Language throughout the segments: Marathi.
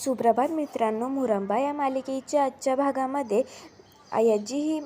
सुप्रभात मित्रांनो मुरंबा या मालिकेच्या आजच्या भागामध्ये अय्याजी ही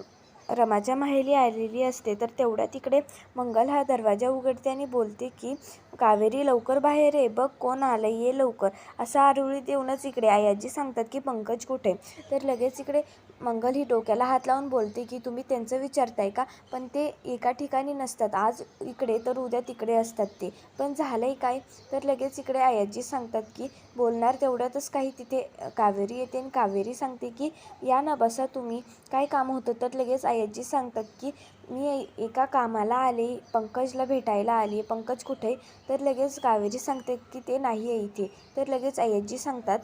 रमाच्या माहेरी आलेली असते. तर तेवढ्या तिकडे मंगल हा दरवाजा उघडते आणि बोलते की कावेरी लवकर बाहेर आहे बघ कोण आलं ये लवकर. असं आरोळी देऊनच इकडे आयाजी सांगतात की पंकज कुठे? तर लगेच इकडे मंगल ही डोक्याला हात लावून बोलते की तुम्ही त्यांचं विचारताय का? पण ते एका ठिकाणी नसतात. आज इकडे तर उद्या तिकडे असतात ते. पण झालं आहे काय? तर लगेच इकडे आयाजी सांगतात की बोलणार तेवढ्यातच काही तिथे कावेरी येते आणि कावेरी सांगते की या ना बसा तुम्ही. काय काम होतं? तर लगेच आयाजी सांगतात की मी एका कामाला आले पंकजला भेटायला आली. पंकज कुठे? तर लगेच कावेरी सांगते की ते नाही आहे इथे. तर लगेच आयाजी सांगतात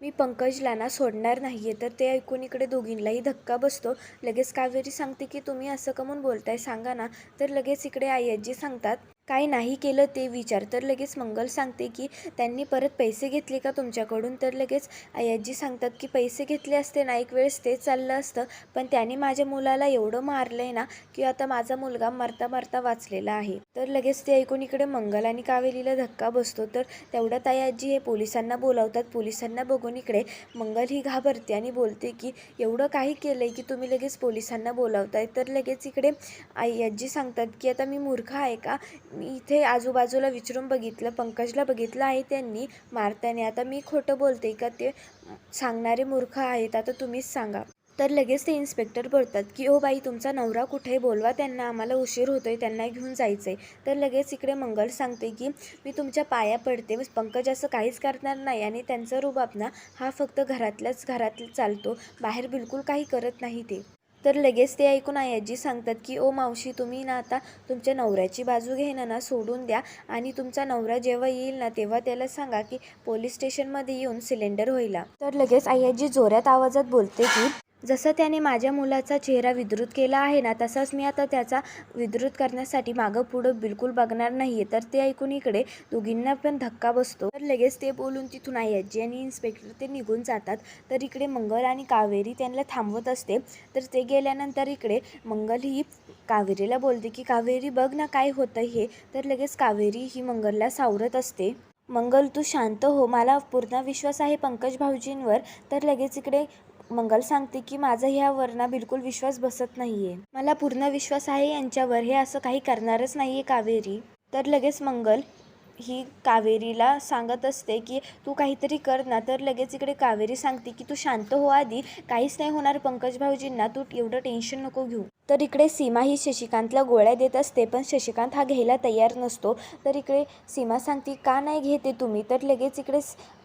मी पंकजला ना सोडणार नाही आहे तर ते ऐकून इकडे दोघींलाही धक्का बसतो. लगेच कावेरी सांगते की तुम्ही असं कमून बोलताय सांगा ना. तर लगेच इकडे आय्याजी सांगतात काय नाही केलं ते विचार. तर लगेच मंगल सांगते की त्यांनी परत पैसे घेतले का तुमच्याकडून? तर लगेच आयाजी सांगतात की पैसे घेतले असते ना एक वेळेस ते चाललं असतं. पण त्याने माझ्या मुलाला एवढं मारलं आहे ना की आता माझा मुलगा मरता मरता वाचलेला आहे. तर लगेच ते ऐकून इकडे मंगल आणि कावेरीला धक्का बसतो. तर तेवढ्यात आयाजी हे पोलिसांना बोलावतात. पोलिसांना बघून इकडे मंगल ही घाबरते आणि बोलते की एवढं काही केलं आहे की तुम्ही लगेच पोलिसांना बोलावताय? तर लगेच इकडे आयाजी सांगतात की आता मी मूर्ख आहे का? इथे आजूबाजूला विचारून बघितलं पंकजला बघितलं आहे त्यांनी मारताना. आता मी खोटं बोलते का ते सांगणारे मूर्ख आहेत आता तुम्हीच सांगा. तर लगेच ते इन्स्पेक्टर बोलतात की ओ बाई तुमचा नवरा कुठे बोलवा त्यांना आम्हाला उशीर होतोय त्यांना घेऊन जायचं आहे तर लगेच इकडे मंगल सांगते की मी तुमच्या पाया पडते पंकज असं काहीच करणार नाही आणि त्यांचा रुबाब ना हा फक्त घरातल्याच घरात चालतो बाहेर बिलकुल काही करत नाही ते. तर लगेच ते ऐकून आयाजी सांगतात की ओ मावशी तुम्ही ना आता तुमच्या नवऱ्याची बाजू घेणं ना सोडून द्या आणि तुमचा नवरा जेव्हा येईल ना तेव्हा त्याला सांगा की पोलीस स्टेशनमध्ये येऊन सिलेंडर होईला. तर लगेच आयाजी जोरात आवाजात बोलते की जसं त्याने माझ्या मुलाचा चेहरा विद्रुत केला आहे ना तसाच मी आता त्याचा विद्रुत करण्यासाठी मागं पुढं बिलकुल बघणार नाही आहे तर ते ऐकून इकडे दोघींना पण धक्का बसतो. तर लगेच ते बोलून तिथून आयाजी आणि इन्स्पेक्टर ते निघून जातात. तर इकडे मंगल आणि कावेरी त्यांना थांबवत असते. तर ते गेल्यानंतर इकडे मंगल ही कावेरीला बोलते की कावेरी बघ ना काय होतं हे. तर लगेच कावेरी ही मंगलला सावरत असते. मंगल तू शांत हो. मला पूर्ण विश्वास आहे पंकज भाऊजींवर. तर लगेच इकडे मंगल सांगते की माझा ह्यावर ना बिलकुल विश्वास बसत नाही आहे मला पूर्ण विश्वास आहे यांच्यावर. हे असं काही करणारच नाही आहे कावेरी. तर लगेच मंगल ही कावेरीला सांगत असते की तू काहीतरी कर ना. तर लगेच इकडे कावेरी सांगते की तू शांत हो आधी. काहीच नाही होणार पंकज भाऊजींना. तू एवढं टेन्शन नको घेऊ. तर इकडे सीमा ही शशिकांतला गोळ्या देत असते पण शशिकांत हा घ्यायला तयार नसतो. तर इकडे सीमा सांगते का नाही घेते तुम्ही? तर लगेच इकडे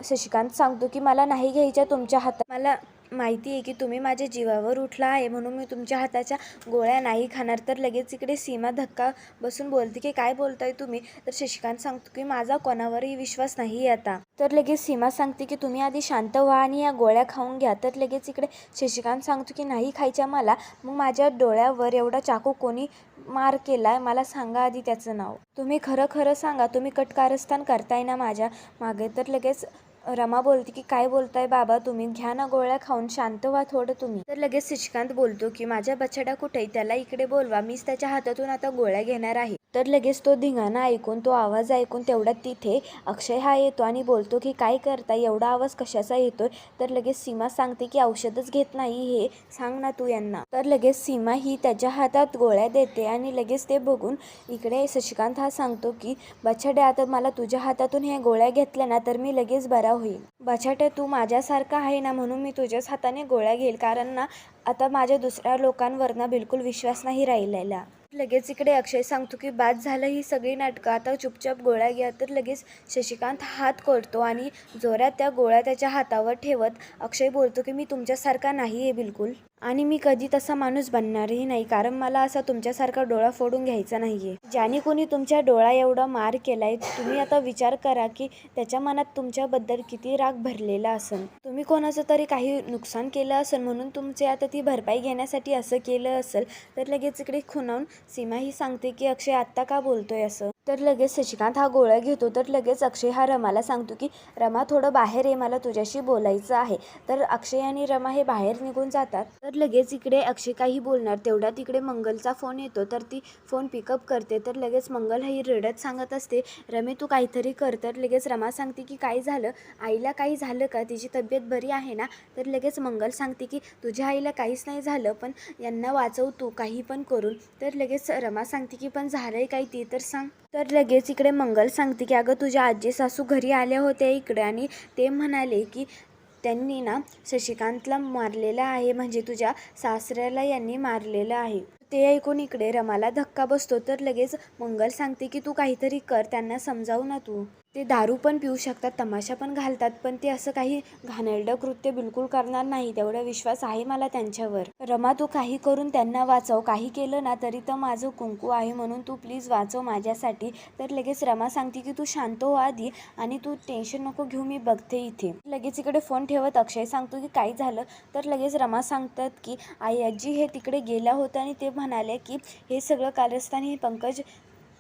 शशिकांत सांगतो की मला नाही घ्यायच्या तुमच्या हातात. मला माहिती आहे की तुम्ही माझ्या जीवावर उठला आहे म्हणून मी तुमच्या हाताच्या गोळ्या नाही खाणार. तर लगेच इकडे सीमा धक्का बसून बोलते की काय बोलताय तुम्ही? तर शशिकांत सांगतो की माझा कोणावरही विश्वास नाही आता. तर लगेच सीमा सांगते की तुम्ही आधी शांत व्हा आणि या गोळ्या खाऊन घ्या. तर लगेच इकडे शशिकांत सांगतो की नाही खायच्या मला. मग माझ्या डोळ्यावर एवढा चाकू कोणी मार केला आहे मला सांगा आधी त्याचं नाव. तुम्ही खरं खरं सांगा. तुम्ही कटकारस्थान करताय ना माझ्या मागे. तर लगेच रमा बोलते की काय बोलताय बाबा तुम्ही? घ्या ना गोळ्या खाऊन शांत व्हा थोडं तुम्ही. तर लगेच शशिकांत बोलतो की माझ्या बछडा कुठे त्याला इकडे बोलवा. मीच त्याच्या हातातून आता गोळ्या घेणार आहे. तर लगेच तो धिंगाणा ऐकून तो आवाज ऐकून तेवढ्यात तिथे अक्षय हा येतो आणि बोलतो की काय करता एवढा आवाज कशाचा येतोय? तर लगेच सीमा सांगते की औषधच घेत नाही हे. सांग ना तू यांना. तर लगेच सीमा ही त्याच्या हातात गोळ्या देते आणि लगेच ते बघून इकडे शशिकांत हा सांगतो की बछड्या आता मला तुझ्या हातातून हे गोळ्या घेतल्या ना तर मी लगेच बरा होईल. बछाट्या तू माझ्यासारखा आहे ना म्हणून मी तुझ्याच हाताने गोळ्या घेईल. कारण ना आता माझ्या दुसऱ्या लोकांवर ना बिलकुल विश्वास नाही राहिलेला. लगेच इकडे अक्षय सांगतो की बाद झालं ही सगळी नाटकं. आता चुपचाप गोळ्या घ्या. तर लगेच शशिकांत हात करतो आणि जोरात त्या गोळ्या त्याच्या हातावर ठेवत अक्षय बोलतो की मी तुमच्यासारखा नाही आहे बिलकुल. आणि मी कधी तसा माणूस बनणारही नाही कारण मला असा तुमच्यासारखा डोळा फोडून घ्यायचा नाही आहे ज्याने कोणी तुमच्या डोळा एवढा मार केलाय तुम्ही आता विचार करा की त्याच्या मनात तुमच्याबद्दल किती राग भरलेला असेल तुम्ही कोणाचं तरी काही नुकसान केलं असेल म्हणून तुमचे आता ती भरपाई घेण्यासाठी असं केलं असेल तर लगेच इकडे खुणावून सीमा ही सांगते की अक्षय आत्ता का बोलतोय असं? तर लगेच शशिकांत हा गोळ्या घेतो तर लगेच अक्षय हा रमाला सांगतो की रमा थोडं बाहेर ये मला तुझ्याशी बोलायचं आहे. तर अक्षय आणि रमा हे बाहेर निघून जातात. तर तर लगेच इकडे अक्षय काही बोलणार तेवढ्यात इकडे मंगलचा फोन येतो. तर ती फोन पिकअप करते. तर लगेच मंगल ही रडत सांगत असते रमे तू काहीतरी कर. तर लगेच रमा सांगते की काय झालं? आईला काही झालं का? तिची तब्येत बरी आहे ना? तर लगेच मंगल सांगते की तुझ्या आईला काहीच नाही झालं पण यांना वाचव तू काही पण करून. तर लगेच रमा सांगते की पण झालंय काही ती तर सांग. तर लगेच इकडे मंगल सांगते की अगं तुझ्या आजी सासू घरी आल्या होत्या इकडे आणि ते म्हणाले की त्यांनी ना शशिकांतला मारलेलं आहे म्हणजे तुझ्या सासऱ्याला यांनी मारलेलं आहे. ते ऐकून इकडे रमाला धक्का बसतो तर लगेच मंगल सांगते की तू काहीतरी कर त्यांना समजावू ना तू. ते दारू पण पिऊ शकतात तमाशा पण घालतात पण ते असं काही घाणेरडं कृत्य बिलकुल करणार नाही तेवढा विश्वास आहे मला त्यांच्यावर. रमा तू काही करून त्यांना वाचव काही केलं ना तरी तर माझं कुंकू आहे म्हणून तू प्लीज वाचव माझ्यासाठी. तर लगेच रमा सांगते की तू शांत हो आधी आणि तू टेन्शन नको घेऊ मी बघते इथे. लगेच इकडे फोन ठेवत अक्षय सांगतो की काय झालं. तर लगेच रमा सांगतात की आई आजी हे तिकडे गेला होता आणि ते म्हणाले की हे सगळं कारस्थान हे पंकज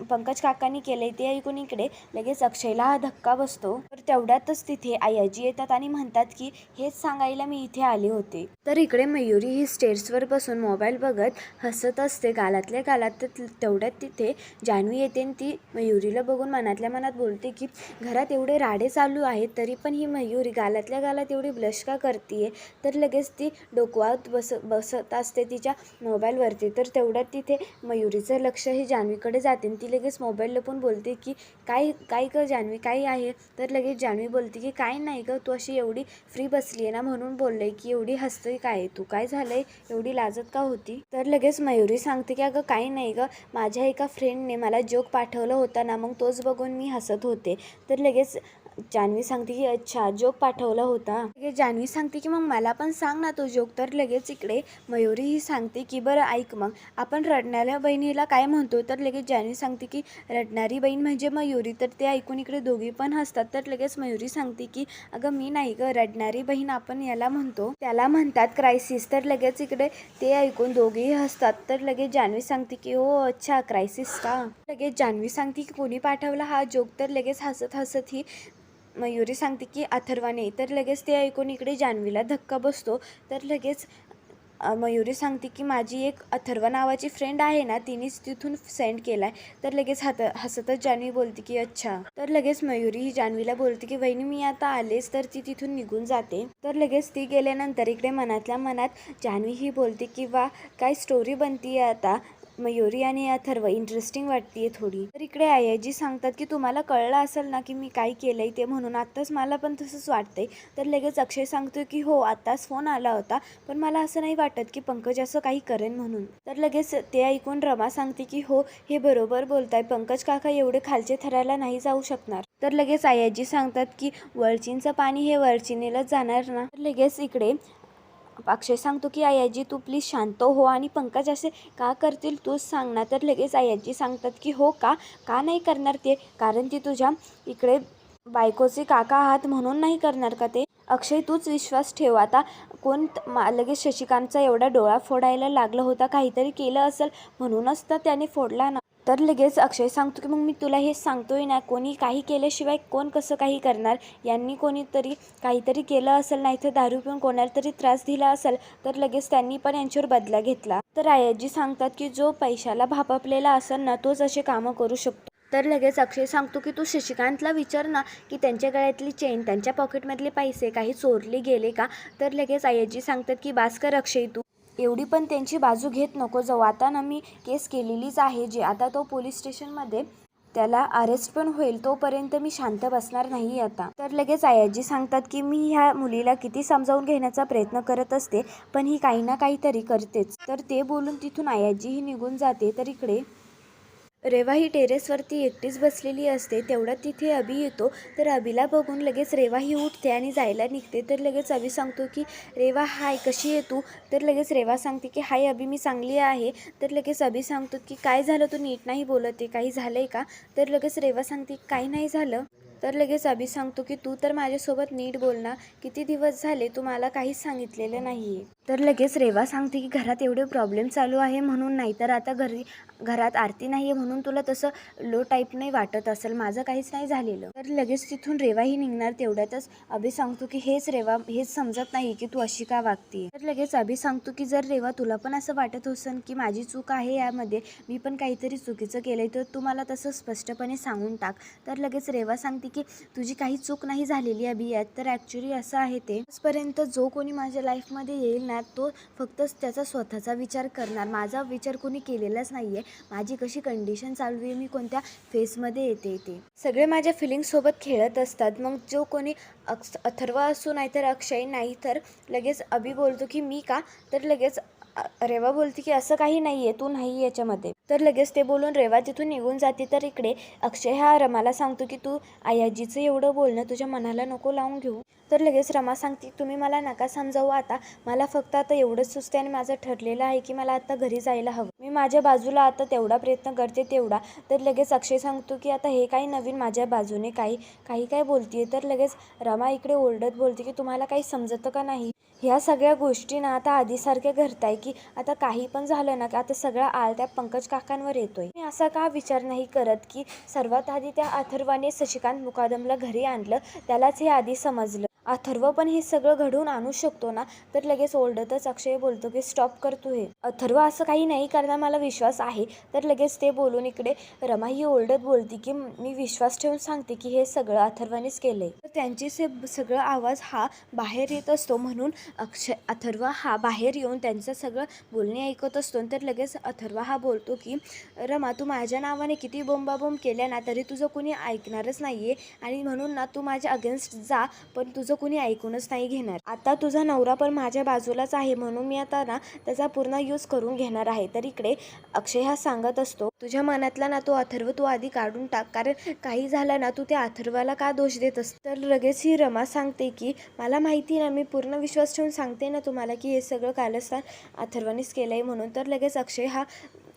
पंकज काकांनी केले ते ऐकून इकडे लगेच अक्षयला हा धक्का बसतो. तर तेवढ्यातच तिथे आयाजी येतात आणि म्हणतात की हेच सांगायला मी इथे आले होते. तर इकडे मयुरी ही स्टेअर्सवर बसून मोबाईल बघत हसत असते. गालातल्या गालात तेवढ्यात तिथे जान्हवी येते आणि ती मयुरीला बघून मनातल्या मनात बोलते की घरात एवढे राडे चालू आहेत तरी पण ही मयुरी गालातल्या गालात एवढी ब्लश का करते तर लगेच ती डोकवात बस बसत असते तिच्या मोबाईलवरती तर तेवढ्यात तिथे मयुरीचं लक्ष हे जान्हवीकडे जाते आणि ती लगेच मोबाईल लपून बोलते की काय काय ग जान्हवी काय आहे? तर लगेच जान्हवी बोलते की काय नाही ग तू अशी एवढी फ्री बसली आहे ना? म्हणून बोलले की एवढी हसतोय काय? तू काय झालंय? एवढी लाजत का होती? तर लगेच मयुरी सांगते की अगं काही नाही ग माझ्या एका फ्रेंडने मला जोक पाठवला होता ना मग तोच बघून मी हसत होते. तर लगेच जान्हवी सांगते की अच्छा जोक पाठवला होता. जान्हवी सांगते की मग मला पण सांग ना तो जोक. तर लगेच इकडे मयुरी ही सांगते की बरं ऐक मग. आपण रडणाऱ्या बहिणीला काय म्हणतो? तर लगेच जान्हवी सांगते की रडणारी बहीण म्हणजे मयुरी. तर ते ऐकून इकडे दोघी पण हसतात. तर लगेच मयुरी सांगते की अगं मी नाही ग. रडणारी बहीण आपण याला म्हणतो. त्याला म्हणतात क्रायसिस तर लगेच इकडे ते ऐकून दोघेही हसतात. तर लगेच जान्हवी सांगते की हो अच्छा क्रायसिस का? लगेच जान्हवी सांगते की कोणी पाठवला हा जोक? तर लगेच हसत हसत ही मयुरी सांगते की अथर्वाने तर लगेच ते ऐकून इकडे जान्हवीला धक्का बसतो. तर लगेच मयुरी सांगते की माझी एक अथर्व नावाची फ्रेंड आहे ना तिनेच तिथून सेंड केला आहे तर लगेच हात हसतच जान्हवी बोलते की अच्छा. तर लगेच मयुरी ही जान्हवीला बोलते की वहिनी मी आता आलेच तर ती तिथून निघून जाते. तर लगेच ती गेल्यानंतर इकडे मनातल्या मनात जान्हवी ही बोलते की वा काय स्टोरी बनती आहे आता. मयुरी आणि अथर्व इंटरेस्टिंग वाटतीये थोडी. तर इकडे आयाजी सांगतात की तुम्हाला कळलं असेल ना की मी काय केलंय ते म्हणून आत्ताच मला पण तसंच वाटतंय. तर लगेच अक्षय सांगतो की हो आत्ताच फोन आला होता पण मला असं नाही वाटत की पंकज असं काही करेन म्हणून. तर लगेच ते ऐकून रमा सांगते की हो हे बरोबर बोलताय. पंकज काका एवढे खालचे थरायला नाही जाऊ शकणार. तर लगेच आयाजी सांगतात की वळचींचं पाणी हे वळचिनीलाच जाणार ना. तर लगेच इकडे अक्षय सांगतो की आयाजी तू प्लीज शांत हो आणि पंकज असे का करतील? तूच सांग ना. तर लगेच आयाजी सांगतात की हो का? का नाही करणार ते? कारण ती तुझ्या इकडे बायकोचे काका आहात म्हणून नाही करणार का ते? अक्षय तूच विश्वास ठेव. आता कोण लगेच शशिकांतचा एवढा डोळा फोडायला लागला होता. काहीतरी केलं असेल म्हणूनच तर त्याने फोडला ना. तर लगेच अक्षय सांगतो की मग मी तुला हे सांगतोय ना कोणी काही केल्याशिवाय कोण कसं काही करणार? यांनी कोणीतरी काहीतरी केलं असेल नाही तर दारू पिऊन कोणाला तरी त्रास दिला असेल तर लगेच त्यांनी पण यांच्यावर बदला घेतला. तर आयाजी सांगतात की जो पैशाला भापापलेला असेल ना तोच असे कामं करू शकतो. तर लगेच अक्षय सांगतो की तू शशिकांतला विचार ना की त्यांच्या गळ्यातली चेन त्यांच्या पॉकेटमधले पैसे काही चोरले गेले का? तर लगेच आयाजी सांगतात की बास्कर अक्षय तू एवढी पण त्यांची बाजू घेत नको. जाऊ आता ना मी केस केलेलीच आहे जे. आता तो पोलीस स्टेशनमध्ये त्याला अरेस्ट पण होईल. तोपर्यंत मी शांत बसणार नाही आता. तर लगेच आयाजी सांगतात की मी ह्या मुलीला किती समजावून घेण्याचा प्रयत्न करत असते पण ही काही ना काहीतरी करतेच. तर ते बोलून तिथून आयाजीही निघून जाते. तर इकडे रेवा ही टेरेसवरती एकटीच बसलेली असते तेवढ्यात तिथे अभि येतो. तर अभिला बघून लगेच रेवा ही उठते आणि जायला निघते. तर लगेच अभि सांगतो की रेवा हाय कशी आहे तू? तर लगेच रेवा सांगते की हाय अभि मी चांगली आहे. तर लगेच अभि सांगतो की काय झालं? तू नीट नाही बोलत आहे काही झालं आहे का? तर लगेच रेवा सांगते काही नाही झालं. तर लगेच अभि सांगतो की तू तर माझ्यासोबत नीट बोल ना. किती दिवस झाले तू मला काहीच सांगितलेलं नाही आहे तर लगेच रेवा सांगते की घरात एवढे प्रॉब्लेम चालू आहे म्हणून नाही तर आता घरी घरात आरती नाही आहे म्हणून तुला तसं लो टाईप नाही वाटत असेल. माझं काहीच नाही झालेलं. तर लगेच तिथून रेवाही निघणार तेवढ्यातच. अभि सांगतो की हेच रेवा हेच समजत नाही की तू अशी का वागते. तर लगेच अभि सांगतो की जर रेवा तुला पण असं वाटत असेल की माझी चूक आहे यामध्ये मी पण काहीतरी चुकीचं केलंय तर तू मला तसं स्पष्टपणे सांगून टाक. तर लगेच रेवा सांगते की तुझी काही चूक नाही झालेली अभि यात. तर ॲक्च्युली असं आहे ते. आजपर्यंत जो कोणी माझ्या लाईफमध्ये येईल ना तो फक्त त्याचा स्वतःचा विचार करणार. माझा विचार कोणी केलेलाच नाही आहे माझी कशी कंडिशन चालू आहे मी कोणत्या फेसमध्ये येते ते सगळे माझ्या फिलिंगसोबत खेळत असतात. मग जो कोणी अक्ष अथर्व असो नाहीतर अक्षय नाही तर लगेच अभि बोलतो की मी का? तर लगेच रेवा बोलते की असं काही नाही आहे तू नाही याच्यामध्ये. तर लगेच ते बोलून रेवा तिथून निघून जाते तर इकडे अक्षय हा रमाला सांगतो की तू आयाजीचं एवढं बोलणं तुझ्या मनाला नको लावून घेऊ. तर लगेच रमा सांगते तुम्ही मला नका समजावू आता. मला फक्त आता एवढंच सुचते आणि माझं ठरलेलं आहे की मला आता घरी जायला हवं. मी माझ्या बाजूला आता तेवढा प्रयत्न करते तेवढा. तर लगेच अक्षय सांगतो की आता हे काही नवीन माझ्या बाजूने काही काही काय बोलतीये. तर लगेच रमा इकडे ओरडत बोलते की तुम्हाला काही समजतं का नाही? ह्या सगळ्या गोष्टी ना आता आधीसारख्या घडताय की आता काही पण झालं ना की आता सगळा आळत्या पंकज का काकांवर येतोय. मी असा का विचार नाही करत की सर्वात आधी त्या अथर्वाने शशिकांत मुकादमला घरी आणलं त्यालाच हे आधी समजलं. अथर्व पण हे सगळं घडवून आणू शकतो ना? तर लगेच ओरडतच अक्षय बोलतो की स्टॉप कर तू हे. अथर्व असं काही नाही करणार मला विश्वास आहे. तर लगेच ते बोलून इकडे रमा ही ओरडत बोलते की मी विश्वास ठेवून सांगते की हे सगळं अथर्वानेच केलंय. तर त्यांचे हे सगळं आवाज हा बाहेर येत असतो म्हणून अक्षय अथर्व हा बाहेर येऊन त्यांचं सगळं बोलणे ऐकत असतो. तर लगेच अथर्व हा बोलतो की रमा तू माझ्या नावाने किती बोंबाबोंब केल्या ना तरी तुझं कोणी ऐकणारच नाहीये. आणि म्हणून ना तू माझ्या अगेन्स्ट जा पण तुझं कोणी ऐकूनच नाही घेणार. आता तुझा नवरा पण माझ्या बाजूलाच आहे म्हणून मी आता ना त्याचा पूर्ण यूज करून घेणार आहे. तर इकडे अक्षय हा सांगत असतो तुझ्या मनातला ना तो अथर्व तू आधी काढून टाक. कारण काही झालं ना तू त्या अथर्वाला का दोष देत असत तर लगेच ही रमा सांगते की मला माहिती ना मी पूर्ण विश्वास ठेवून सांगते ना तुम्हाला की हे सगळं कालस्थान अथर्वानेच आहे म्हणून. तर लगेच अक्षय हा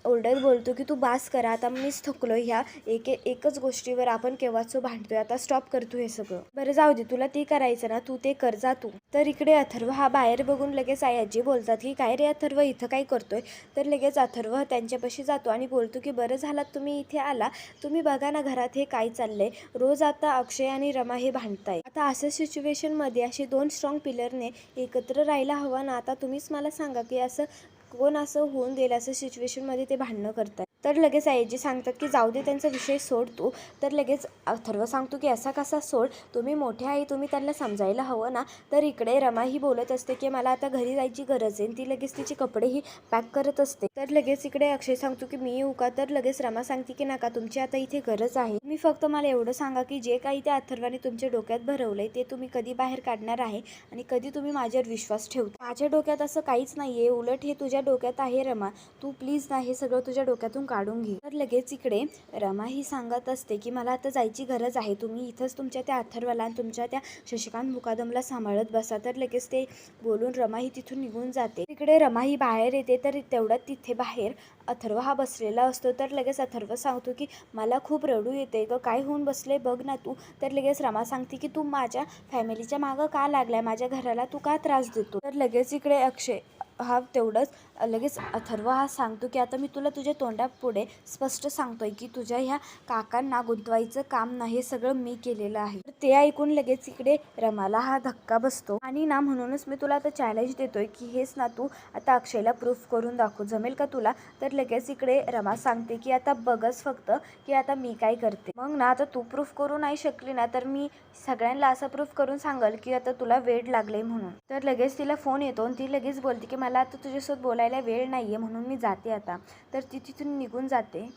ओरडत बोलतो की तू बास करा आता मीच थकलो ह्या. एक एकच गोष्टीवर आपण केव्हाच भांडतोय आता स्टॉप करतो हे सगळं. बरं जाऊ दे तुला ते करायचं ना तू ते कर जा तू. तर इकडे अथर्व हा बाहेर बघून लगेच आयाजी बोलतात की काय रे अथर्व इथं काय करतोय? तर लगेच अथर्व त्यांच्यापाशी जातो आणि बोलतो की बरं झालात तुम्ही इथे आला. तुम्ही बघा ना घरात हे काय चाललंय. रोज आता अक्षय आणि रमा हे भांडताय. आता असं सिच्युएशनमध्ये असे दोन स्ट्रॉंग पिलरने एकत्र राहायला हवा ना आता तुम्हीच मला सांगा की असं कोण असं होऊन गेलं असं सिच्युएशनमध्ये ते भांडणं करतात तर लगेच आईजी सांगतात की जाऊ दे त्यांचा विषय सोड तू. तर लगेच अथर्व सांगतो की असा कसा सोड तुम्ही मोठे आहे तुम्ही त्यांना समजायला हवं ना. तर इकडे रमा ही बोलत असते की मला आता घरी जायची गरज आहे. ती लगेच तिचे कपडेही पॅक करत असते. तर लगेच इकडे अक्षय सांगतो की मी येऊ का? तर लगेच रमा सांगते की नका तुमची आता इथे गरज आहे. मी फक्त मला एवढं सांगा की जे काही त्या अथर्वाने तुमच्या डोक्यात भरवलंय ते तुम्ही कधी बाहेर काढणार आहे आणि कधी तुम्ही माझ्यावर विश्वास ठेवता. माझ्या डोक्यात असं काहीच नाहीये. उलट हे तुझ्या डोक्यात आहे रमा. तू प्लीज ना हे सगळं तुझ्या डोक्यातून काढून घे. तर लगेच इकडे रमा ही सांगत असते की मला आता जायची गरज आहे. तुम्ही इथंच तुमच्या त्या अथर्वाला आणि तुमच्या त्या शशिकांत मुकादमला सांभाळत बसा. तर लगेच ते बोलून रमा ही तिथून निघून जाते. तिकडे रमा ही बाहेर येते तर तेवढ्यात तिथे बाहेर अथर्व हा बसलेला असतो. तर लगेच अथर्व सांगतो की मला खूप रडू येते ग. काय होऊन बसले बघ ना तू. तर लगेच रमा सांगते की तू माझ्या फॅमिलीच्या मागं का लागलाय? माझ्या घराला तू का त्रास देतो? तर लगेच इकडे अक्षय हा तेवढंच लगेच अथर्व हा सांगतो की आता मी तुला तुझ्या तोंडापुढे स्पष्ट सांगतोय की तुझ्या ह्या काकांना गुंतवायचं काम नाही हे सगळं मी केलेलं आहे. तर ते ऐकून लगेच इकडे रमाला हा धक्का बसतो. आणि ना म्हणूनच मी तुला आता चॅलेंज देतोय की हेच ना तू आता अक्षयला प्रूफ करून दाखव. जमेल का तुला? तर लगेच इकडे रमा सांगते की आता बघच फक्त की आता मी काय करते. मग ना आता तू प्रूफ करू नाही शकली ना तर मी सगळ्यांना असं प्रूफ करून सांगल की आता तुला वेळ लागले म्हणून. तर लगेच तिला फोन येतो आणि ती लगेच बोलते की मला आता तुझ्यासोबत बोलायला वेळ नाही आहे म्हणून मी जाते आता. तर ती तिथून निघून जाते.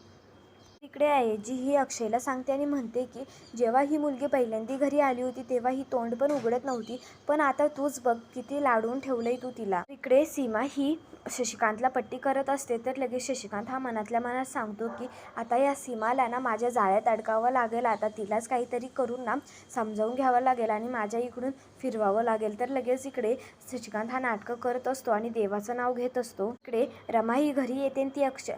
तिकडे आहे जी ही अक्षयला सांगते आणि म्हणते की जेव्हा ही मुलगी पहिल्यांदी घरी आली होती तेव्हा ही तोंड पण उघडत नव्हती पण आता तूच बघ किती लाडून ठेवलंय तू तिला. इकडे सीमा ही शशिकांतला पट्टी करत असते तर लगेच शशिकांत हा मनातल्या मनात सांगतो की आता या सीमाला ना माझ्या जाळ्यात अडकावं लागेल आता तिलाच काहीतरी करून ना समजावून घ्यावं लागेल आणि माझ्या इकडून फिरवावं लागेल. तर लगेच इकडे शशिकांत हा नाटकं करत असतो आणि देवाचं नाव घेत असतो. इकडे रमा ही घरी येते आणि ती अक्षय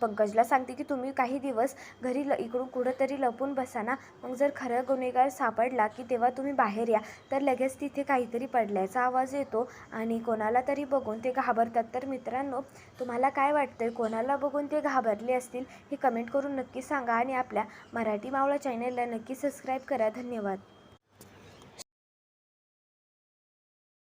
पंकजला सांगते की तुम्ही काही दिवस घरी ल इकडून कुठंतरी लपून बसा ना. मग जर खरं गुन्हेगार सापडला की तेव्हा तुम्ही बाहेर या. तर लगेच तिथे काहीतरी पडल्याचा आवाज येतो आणि कोणाला तरी बघून ते घाबरतात. तर मित्रांनो तुम्हाला काय वाटतं कोणाला बघून ते घाबरले असतील? हे कमेंट करून नक्की सांगा आणि आपल्या मराठी मावळा चॅनलला नक्की सबस्क्राईब करा. धन्यवाद.